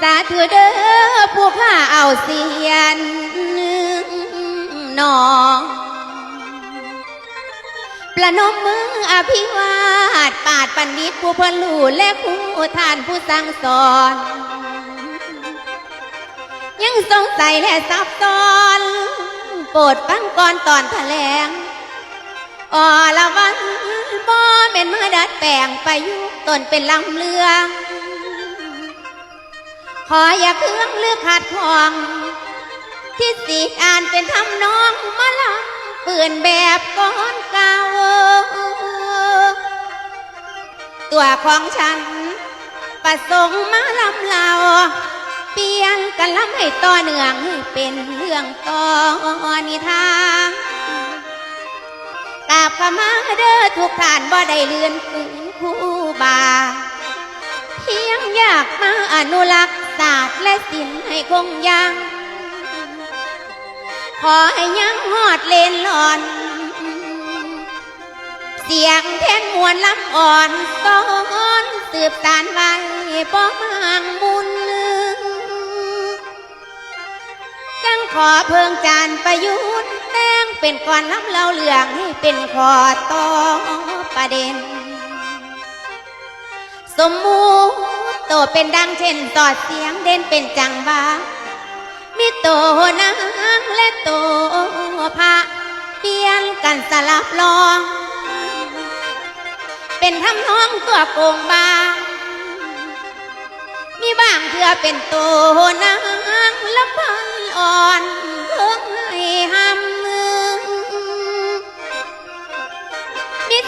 สาธุเด้อผู้ข้าเอาเสียนน้องประนมมืออภิวาทปาดปันนิตผู้พลูและครูทานผู้สั่งสอน ยังสงสัยและซับซ้อน โปรดฟังก่อนตอนแถลงออละวันบ่เป็นมาดัดแปลงไปยุคตนเป็นลำเลือง ขออย่าเครื่องหรือขาดของ ที่สีอ่านเป็นทำนองมาลังเปื่อนแบบก้อนเก่าตัวของฉัน ประสงค์มาลำเลาเปลี่ยนกันลำให้ต่อเนื่องให้เป็นเรื่องต่อนิทานกาบขมาเด้อทุกท่านบ่ได้เลือนฝืนคู่บา เพียงอยากมาอนุรักษ์ ศาสตร์และศิลป์ให้คงยัง ขอให้ยังหอดเลนหลอน เสียงแทนมวลลำอ่อนซ้อนสืบสานไว้ป้อมังมุนจังขอเพิงจานประยุทธ์แต่งเป็นก่อนลำเล่าเรื่องให้เป็นขอต่อประเด็น สมมู โตเป็นดังเช่นต่อเสียงเด่นเป็นจังหวะมีโตนางและโตพระเปลี่ยนกันสลับลอง เป็นทำนองตัวโกงบางมีบางเพื่อเป็นโตนางละพา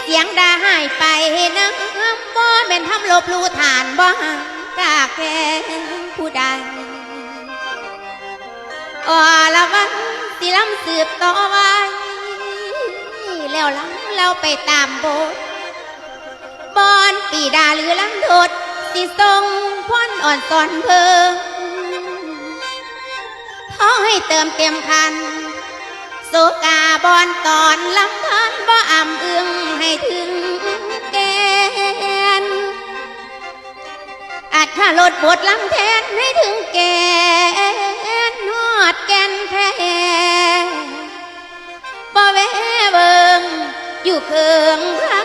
เสียงด่าหายไปนะบ่แม่นทำลบลู่ฐานบ่ห่างกากแค่ผู้ใดอ่อละวันสิลำสืบต่อไว้ แล้วหลังเราไปตามโบสถ์บอนปีดาหรือลังโดดสิทรงพ่อนอ่อนสอนเพิ่งขอให้เติมเต็มคัน บอนตอนลำพันบ่อ่ำอึงให้ถึงแกนอาจถ้าลดบทลำแทนให้ถึงแกนนอดแกนแท้บ่แวเบิงอยู่เคืองพระ